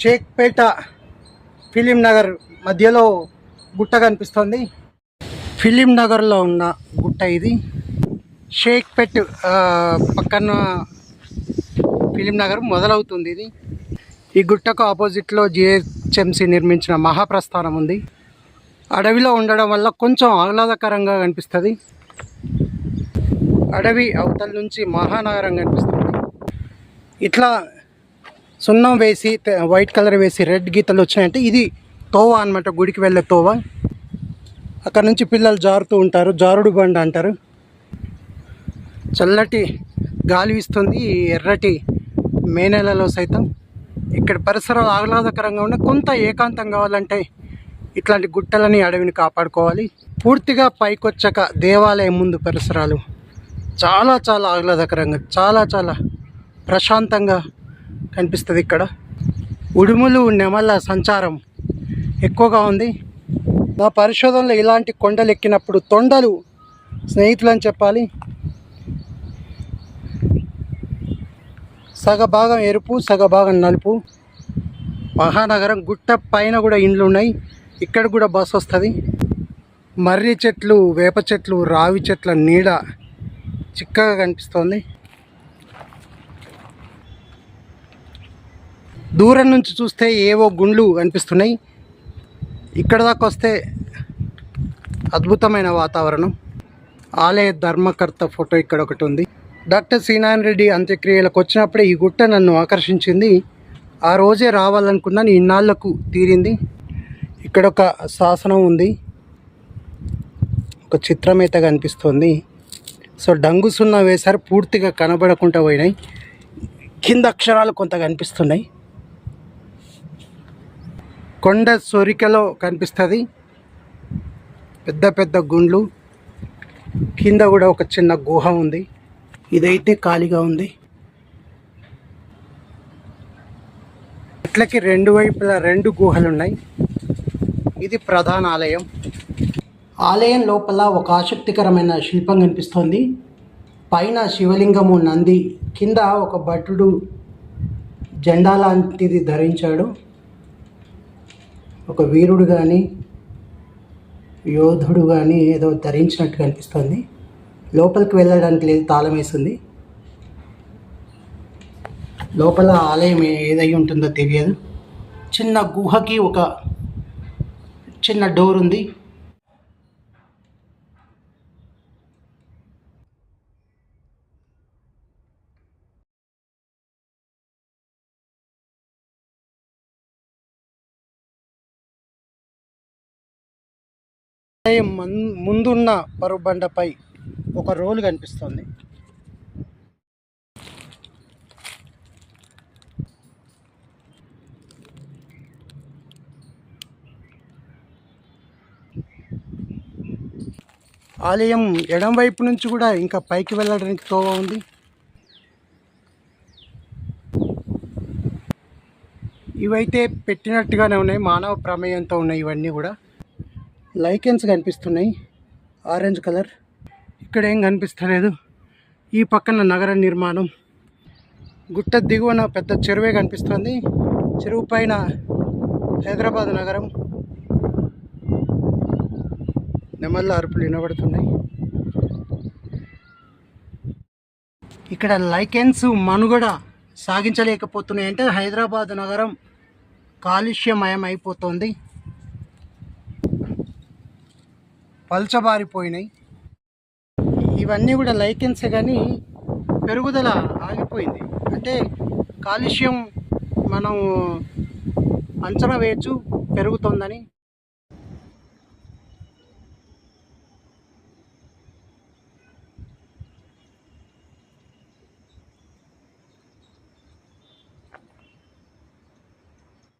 Shaikpet film Nagar మధ్యలో గుట్ట కనిపిస్తుంది. ఫిలిం నగర్లో ఉన్న గుట్ట ఇది. షేక్పేట్ పక్కన ఫిలిం నగర్ మొదలవుతుంది ఇది. ఈ గుట్టకు ఆపోజిట్లో జిహెచ్ఎంసి నిర్మించిన మహాప్రస్థానం ఉంది. అడవిలో ఉండడం వల్ల కొంచెం ఆహ్లాదకరంగా కనిపిస్తుంది. అడవి అవతల నుంచి మహానగరం కనిపిస్తుంది. ఇట్లా సున్నం వేసి వైట్ కలర్ వేసి రెడ్ గీతలు వచ్చినాయంటే ఇది తోవ అనమాట గుడికి వెళ్ళే తోవ. అక్కడ నుంచి పిల్లలు జారుతూ ఉంటారు జారుడు బండ అంటారు. చల్లటి గాలి వీస్తుంది ఎర్రటి మే నెలలో సైతం. ఇక్కడ పరిసరాలు ఆహ్లాదకరంగా ఉన్న కొంత ఏకాంతం కావాలంటే ఇట్లాంటి గుట్టలని అడవిని కాపాడుకోవాలి. పూర్తిగా పైకొచ్చాక దేవాలయం ముందు పరిసరాలు. చాలా చాలా ఆహ్లాదకరంగా చాలా చాలా ప్రశాంతంగా కనిపిస్తుంది ఇక్కడ. ఉడుములు నెమల సంచారం ఎక్కువగా ఉంది. నా పరిశోధనలో ఇలాంటి కొండలు ఎక్కినప్పుడు తొండలు స్నేహితులు అని చెప్పాలి. సగ భాగం ఎరుపు సగ భాగం నలుపు. మహానగరం గుట్ట పైన కూడా ఇండ్లు ఉన్నాయి. ఇక్కడ కూడా బస్సు వస్తుంది. మర్రి చెట్లు వేప చెట్లు రావి చెట్ల నీడ చిక్కగా కనిపిస్తోంది. దూరం నుంచి చూస్తే ఏవో గుండ్లు అనిపిస్తున్నాయి ఇక్కడ దాకా వస్తే అద్భుతమైన వాతావరణం. ఆలయ ధర్మకర్త ఫోటో ఇక్కడ ఒకటి ఉంది. డాక్టర్ శ్రీనారాయణ రెడ్డి అంత్యక్రియలకు వచ్చినప్పుడే ఈ గుట్ట నన్ను ఆకర్షించింది. ఆ రోజే రావాలనుకున్నాను ఇన్నాళ్ళకు తీరింది. ఇక్కడ ఒక శాసనం ఉంది. ఒక చిత్రమేత అయితే కనిపిస్తుంది. సో డంగు సున్నా వేశారు. పూర్తిగా కనబడకుండా పోయినాయి. కింద అక్షరాలు కొంత కనిపిస్తున్నాయి. కొండ సొరికలో కనిపిస్తుంది. పెద్ద పెద్ద గుండ్లు. కింద కూడా ఒక చిన్న గుహ ఉంది. ఇదైతే ఖాళీగా ఉంది. ఇట్లకి రెండు వైపులా రెండు గుహలు ఉన్నాయి ఇది ప్రధాన ఆలయం. ఆలయం లోపల ఒక ఆసక్తికరమైన శిల్పం కనిపిస్తోంది. పైన శివలింగము నంది కింద ఒక భటుడు జెండా లాంటిది ధరించాడు. ఒక వీరుడు కానీ యోధుడు కానీ ఏదో ధరించినట్టు కనిపిస్తుంది. లోపలికి వెళ్ళడానికి లేదు తాళం వేసింది. లోపల ఆలయం ఏదై ఉంటుందో తెలియదు. చిన్న గుహకి ఒక చిన్న డోర్ ఉంది. ఆలయం మన్- ముందున్న పరుబండపై ఒక రోలు కనిపిస్తుంది. ఆలయం ఎడం వైపు నుంచి కూడా ఇంకా పైకి వెళ్ళడానికి తోవ ఉంది. ఇవైతే పెట్టినట్టుగానే ఉన్నాయి మానవ ప్రమేయంతో ఉన్నాయి ఇవన్నీ కూడా. లైకెన్స్ కనిపిస్తున్నాయి. Orange colour. ఇక్కడ ఏం కనిపిస్తలేదు. ఈ పక్కన నగర నిర్మాణం. గుట్ట దిగువన పెద్ద చెరువే కనిపిస్తుంది. చెరువు పైన హైదరాబాద్ నగరం. నెమళ్ళ అరుపులు వినబడుతున్నాయి. ఇక్కడ లైకెన్స్ మనుగడ సాగించలేకపోతున్నాయి అంటే హైదరాబాద్ నగరం కాలుష్యమయం అయిపోతుంది పల్చబారిపోయినాయి. ఇవన్నీ కూడా లైకెన్సే కానీ పెరుగుదల ఆగిపోయింది. అంటే కాలుష్యం మనం అంచనా వేయచ్చు పెరుగుతుందని